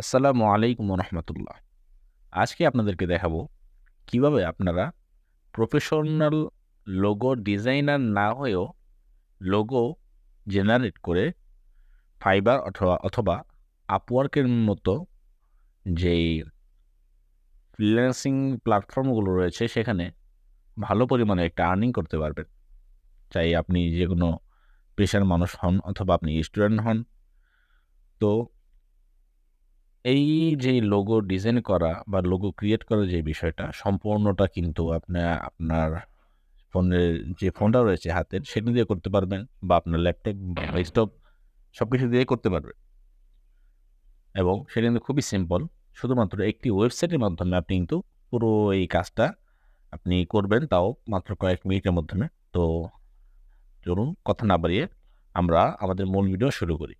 আসসালামু আলাইকুম রহমতুল্লাহ আজকে আপনাদেরকে দেখাবো কীভাবে আপনারা প্রফেশনাল লোগো ডিজাইনার না হয়েও লোগো জেনারেট করে ফাইবার অথবা অথবা আপওয়ার্কের মতো যেই ফ্রিল্যান্সিং প্ল্যাটফর্মগুলো রয়েছে সেখানে ভালো পরিমাণে একটা আর্নিং করতে পারবেন। চাই আপনি যে কোনো পেশার মানুষ হন অথবা আপনি স্টুডেন্ট হন। তো এই যে লোগো ডিজাইন করা বা লোগো ক্রিয়েট করার যে বিষয়টা, সম্পূর্ণটা কিন্তু আপনার আপনার ফোনের যে ফোনটা রয়েছে হাতের, সেটা দিয়ে করতে পারবেন বা আপনার ল্যাপটপ বা ডেস্কটপ সব কিছু দিয়ে করতে পারবেন। এবং সেটা কিন্তু খুবই সিম্পল শুধুমাত্র একটি ওয়েবসাইটের মাধ্যমে আপনি কিন্তু পুরো এই কাজটা আপনি করবেন তাও মাত্র কয়েক মিনিটের মাধ্যমে। তো চলুন, কথা না বাড়িয়ে আমরা আমাদের মূল ভিডিও শুরু করি।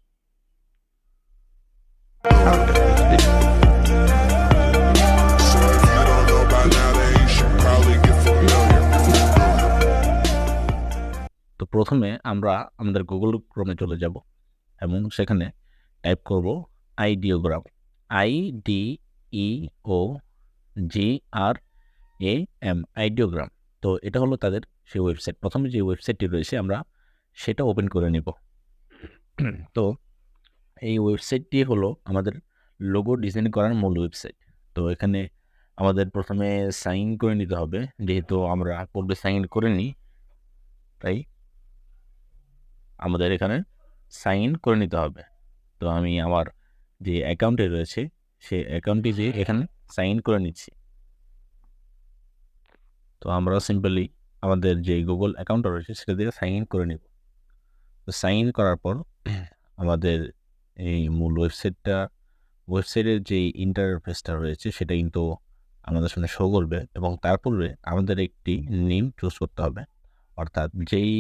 তো প্রথমে আমরা আমাদের গুগল ক্রোমে চলে যাব এবং সেখানে টাইপ করব Ideogram I D E O G R A M Ideogram তো এটা হলো তাদের সেই ওয়েবসাইট প্রথমে যে ওয়েবসাইটটি রয়েছে আমরা সেটা ওপেন করে নিব। তো এই ওয়েবসাইটটি হলো আমাদের লোগো ডিজাইন করার মূল ওয়েবসাইট তো এখানে আমাদের প্রথমে সাইন করে নিতে হবে। যেহেতু আমরা পূর্বে সাইন করে নিই তাই আমাদের এখানে সাইন করে নিতে হবে। তো আমি আমার যে অ্যাকাউন্টে রয়েছে সে অ্যাকাউন্টটি যে এখানে সাইন করে নিচ্ছি। তো আমরা সিম্পলি আমাদের যে গুগল অ্যাকাউন্টটা রয়েছে, সেটা দিয়ে সাইন ইন করে নেব। তো সাইন করার পর আমাদের এই মূল ওয়েবসাইটটা, ওয়েবসাইটের যে ইন্টারফেসটা রয়েছে, সেটা কিন্তু আমাদের সামনে শো করবে এবং তারপরে আমাদের একটি নেম চুজ করতে হবে। অর্থাৎ যেই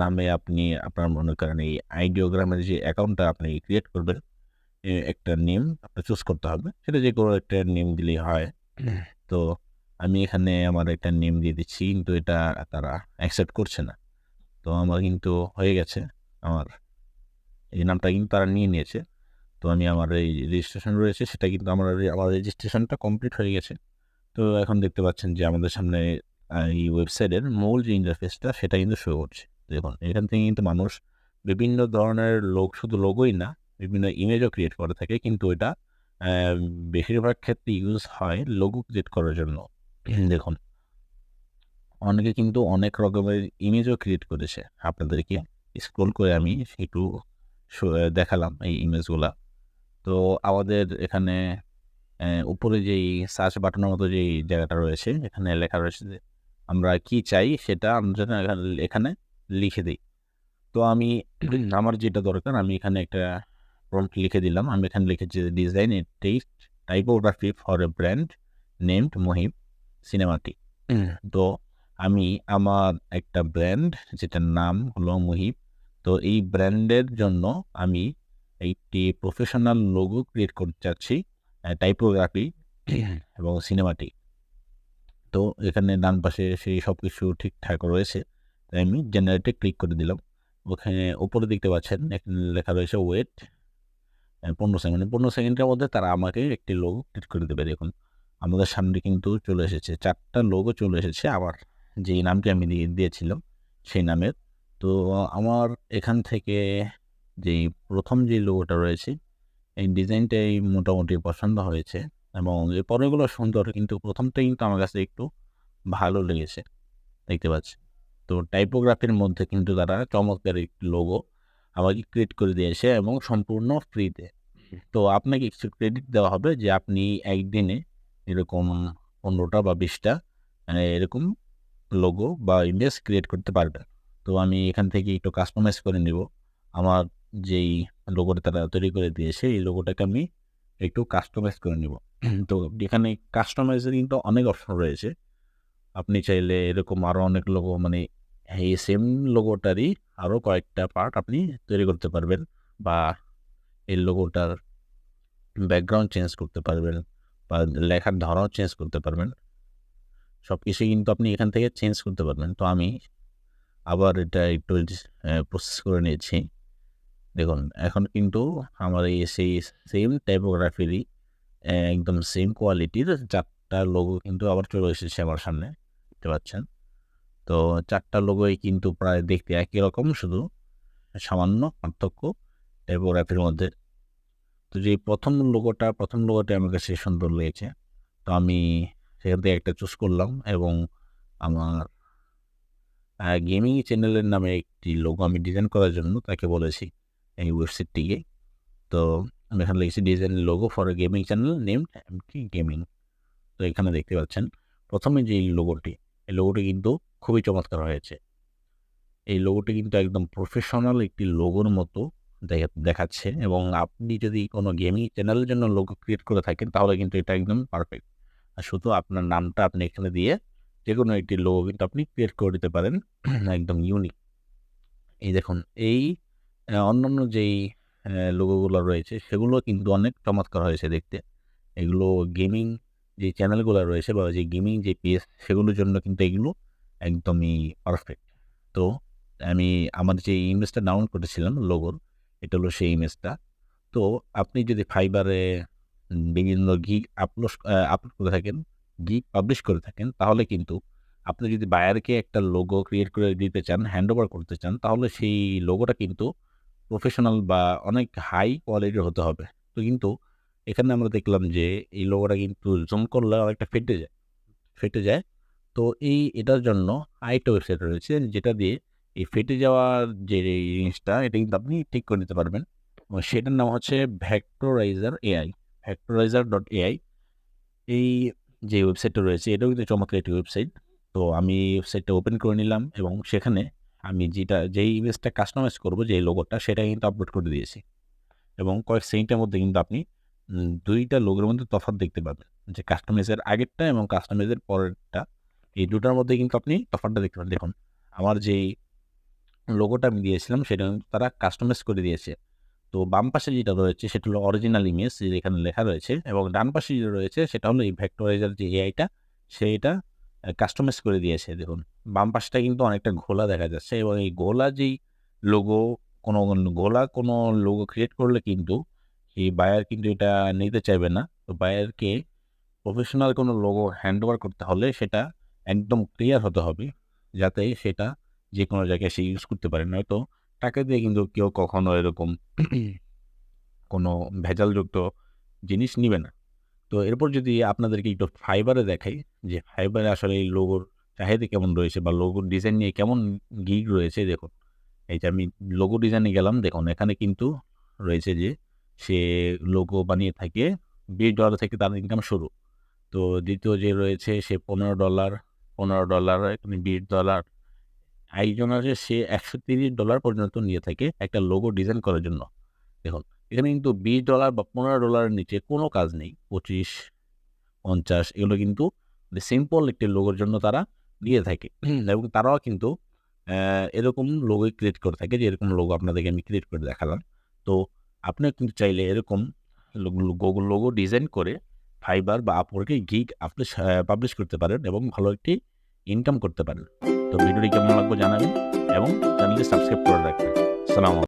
নামে আপনি, আপনার মনে করেন এই আইডিওগ্রামের যে অ্যাকাউন্টটা আপনি ক্রিয়েট করবেন একটা নেম আপনার চুজ করতে হবে। সেটা যে কোনো একটা নেম দিলেই হয়। তো আমি এখানে আমার একটা নেম দিয়ে দিচ্ছি, কিন্তু এটা তারা অ্যাকসেপ্ট করছে না। তো আমার কিন্তু হয়ে গেছে আমার এই নামটা কিন্তু তারা নিয়ে নিয়েছে। তো আমি আমার এই রেজিস্ট্রেশন রয়েছে, সেটা কিন্তু আমার আমার রেজিস্ট্রেশনটা কমপ্লিট হয়ে গেছে। তো এখন দেখতে পাচ্ছেন যে আমাদের সামনে এই ওয়েবসাইটের মূল যে ইন্টারফেসটা সেটা কিন্তু শো করছে দেখুন, এখান থেকে কিন্তু মানুষ বিভিন্ন ধরনের লোক শুধু লোগোই না, বিভিন্ন ইমেজও ক্রিয়েট করে থাকে। কিন্তু এটা বেশিরভাগ ক্ষেত্রে ইউজ হয় লোগো ক্রিয়েট করার জন্য। দেখুন, অনেকে কিন্তু অনেক রকমের ইমেজও ক্রিয়েট করেছে। আপনাদেরকে স্ক্রোল করে আমি একটু দেখালাম এই ইমেজগুলা। তো আমাদের এখানে উপরে যেই সার্চ বাটনের মতো যেই জায়গাটা রয়েছে এখানে লেখা রয়েছে যে আমরা কি চাই সেটা আমরা এখানে- লিখে দিই। তো আমি আমার যেটা দরকার আমি এখানে একটা প্রম্পট লিখে দিলাম। আমি এখানে লিখেছি design a text typography for a brand named Mahim সিনেমাটি তো আমি আমার একটা ব্র্যান্ড যেটার নাম হলো মুহিব তো এই ব্র্যান্ডের জন্য আমি একটি প্রফেশনাল লোগো ক্রিয়েট করতে চাচ্ছি টাইপোগ্রাফি এবং সিনেমাটিক তো এখানে ডান পাশে সেই সব কিছু ঠিকঠাক রয়েছে, তাই আমি জেনারেটে ক্লিক করে দিলাম। ওখানে ওপরে দেখতে পাচ্ছেন, এখানে লেখা রয়েছে ওয়েট পনেরো সেকেন্ড পনেরো সেকেন্ডের মধ্যে তারা আমাকে একটি লোগো ক্রিয়েট করে দেবে। দেখুন, আমাদের সামনে কিন্তু চলে এসেছে, চারটা লোগো চলে এসেছে। আবার যেই নামটি আমি দিয়ে দিয়েছিলাম, সেই নামের তো আমার এখান থেকে যেই প্রথম যে লোগোটা রয়েছে এই ডিজাইনটাই মোটামুটি পছন্দ হয়েছে এবং এর পরেগুলো সুন্দর কিন্তু প্রথমটা কিন্তু আমার কাছে একটু ভালো লেগেছে দেখতে পাচ্ছি। তো টাইপোগ্রাফির মধ্যে কিন্তু তারা চমৎকার একটি লোগো আমাকে ক্রিয়েট করে দিয়েছে এবং সম্পূর্ণ ফ্রিতে তো আপনাকে কিছু ক্রেডিট দেওয়া হবে যে আপনি একদিনে এরকম পনেরোটা বা বিশটা মানে এরকম লোগো বা ইমেজ ক্রিয়েট করতে পারবেন। তো আমি এখান থেকে একটু কাস্টমাইজ করে নেব। আমার যেই লোগোটা তারা তৈরি করে দিয়েছে, এই লোগোটাকে আমি একটু কাস্টমাইজ করে নেব। তো এখানে কাস্টমাইজের কিন্তু অনেক অপশন রয়েছে। আপনি চাইলে এরকম আরও অনেক লোগো মানে এই সেম লোগোটারই আরও কয়েকটা পার্ট আপনি তৈরি করতে পারবেন বা এই লোগোটার ব্যাকগ্রাউন্ড চেঞ্জ করতে পারবেন বা লেখার ধরন চেঞ্জ করতে পারবেন। সব কিছুই কিন্তু আপনি এখান থেকে চেঞ্জ করতে পারবেন। তো আমি আবার এটা একটু প্রসেস করে নিয়েছি। দেখুন, এখন কিন্তু আমার এই সেই সেম টাইপোগ্রাফিরই একদম সেম কোয়ালিটির চারটা লোগো কিন্তু আবার চলে এসেছে আমার সামনে, দেখতে পাচ্ছেন? তো চারটা লোগোই কিন্তু প্রায় দেখতে একই রকম, শুধু সামান্য পার্থক্য টাইপোগ্রাফির মধ্যে। তো যে প্রথম লোগোটা প্রথম লোগোটা আমার কাছে সুন্দর লেগেছে। তো আমি সেখান থেকে একটা চুজ করলাম এবং আমার গেমিং চ্যানেলের নামে একটি লোগো আমি ডিজাইন করার জন্য তাকে বলেছি এই ওয়েবসাইটটিকে তো আমি এখানে লিখেছি design logo for gaming channel name MT gaming তো এখানে দেখতে পাচ্ছেন, প্রথমে যে লোগোটি এই লোগোটি কিন্তু খুবই চমৎকার হয়েছে। এই লোগোটি কিন্তু একদম প্রফেশনাল একটি লোগোর মতো দেখা- দেখাচ্ছে এবং আপনি যদি কোনো গেমিং চ্যানেলের জন্য লোগো ক্রিয়েট করে থাকেন তাহলে কিন্তু এটা একদম পারফেক্ট আর শুধু আপনার নামটা আপনি এখানে দিয়ে যে কোনো একটি লোগো কিন্তু আপনি ক্রিয়েট করে দিতে পারেন। একদম ইউনিক এই দেখুন, এই অন্যান্য যেই লোগোগুলো রয়েছে, সেগুলো কিন্তু অনেক চমৎকার হয়েছে দেখতে। এগুলো গেমিং যে চ্যানেলগুলো রয়েছে বা যে গেমিং যে পেজ সেগুলোর জন্য কিন্তু এগুলো একদমই পারফেক্ট তো, আমি আমার যে ইমেজটা ডাউনলোড করেছিলাম লোগোর এটা হলো সেই ইমেজটা তো, আপনি যদি ফাইবারে বিভিন্ন গিগ আপলোড আপলোড করে থাকেন গিগ পাবলিশ করে থাকেন, তাহলে কিন্তু আপনি যদি বায়ারকে একটা লোগো ক্রিয়েট করে দিতে চান হ্যান্ড ওভার করতে চান, তাহলে সেই লোগোটা কিন্তু প্রফেশনাল বা অনেক হাই কোয়ালিটির হতে হবে। তো কিন্তু এখানে আমরা দেখলাম যে এই লোগোটা কিন্তু জুম করলে অনেকটা ফেটে যায় ফেটে যায়। তো এই এটার জন্য আরেকটা ওয়েবসাইট রয়েছে যেটা দিয়ে এই ফেটে যাওয়ার যে জিনিসটা, এটা কিন্তু আপনি ঠিক করে নিতে পারবেন। সেটার নাম হচ্ছে vectorizer AI vectorizer dot AI এই যে ওয়েবসাইটটা রয়েছে, এটাও কিন্তু চমৎকার একটি ওয়েবসাইট। তো আমি ওয়েবসাইটটা ওপেন করে নিলাম এবং সেখানে আমি যেটা, যেই ইমেজটা কাস্টমাইজ করব যে লোগোটা, সেটা কিন্তু আপলোড করে দিয়েছি। এবং কয়েক সেকেন্ডের মধ্যে কিন্তু আপনি দুইটা লোগোর মধ্যে তফাৎ দেখতে পাবেন। যে কাস্টমাইজের আগেরটা এবং কাস্টমাইজের পরেরটা, এই দুটার মধ্যে কিন্তু আপনি তফাৎটা দেখতে পাবেন। দেখুন, আমার যেই লোগোটা আমি দিয়েছিলাম, সেটা তারা কাস্টমাইজ করে দিয়েছে। তো বাম পাশে যেটা রয়েছে সেটা হলো অরিজিনাল ইমেজ এখানে লেখা রয়েছে। এবং ডান পাশে যেটা রয়েছে সেটা হলো এই ভেক্টরাইজার যে এআইটা সেইটা কাস্টমাইজ করে দিয়েছে, দেখুন। বাম পাশটা কিন্তু অনেকটা ঘোলা দেখা যাচ্ছে এবং এই ঘোলা যেই লোগো কোনো ঘোলা কোনো লোগো ক্রিয়েট করলে কিন্তু এই বায়ার কিন্তু এটা নিতে চাইবে না। তো বায়ারকে প্রফেশনাল কোনো লোগো হ্যান্ড ওভার করতে হলে সেটা একদম ক্লিয়ার হতে হবে, যাতে সেটা যে কোনো জায়গায় সে ইউজ করতে পারে। নয়তো টাকা দিয়ে কিন্তু কেউ কখনো এরকম কোনো ভেজালযুক্ত জিনিস নিবে না। তো এরপর যদি আপনাদেরকে একটু ফাইবারে দেখাই, যে ফাইবারে আসলে এই লোগোর চাহিদা কেমন রয়েছে বা লোগোর ডিজাইন নিয়ে কেমন গিগ রয়েছে দেখুন। এই যে আমি লোগো ডিজাইনে গেলাম, দেখুন এখানে কিন্তু রয়েছে যে সে লোগো বানিয়ে থাকে, বিশ ডলার থেকে তার ইনকাম শুরু। তো দ্বিতীয় যে রয়েছে সে পনেরো ডলার পনেরো ডলার এখানে বিশ ডলার আছে, সে একশো তিরিশ ডলার পর্যন্ত নিয়ে থাকে একটা লোগো ডিজাইন করার জন্য। দেখুন, এখানে কিন্তু বিশ ডলার বা পনেরো ডলারের নিচে কোনো কাজ নেই। পঁচিশ, পঞ্চাশ, এগুলো কিন্তু সিম্পল একটি লোগোর জন্য তারা দিয়ে থাকে। এবং তারাও কিন্তু এরকম লোগো ক্রিয়েট করে থাকে যে এরকম লোগো আপনাদেরকে আমি ক্রিয়েট করে দেখালাম। তো আপনিও কিন্তু চাইলে এরকম লোগো লোগো ডিজাইন করে ফাইবার বা আপওয়ার্কে গিগ আপনি পাবলিশ করতে পারেন এবং ভালো একটি ইনকাম করতে পারেন। তো ভিডিওটি কেমন লাগবে জানাবেন এবং চ্যানেলটি সাবস্ক্রাইব করে রাখবেন। সালাম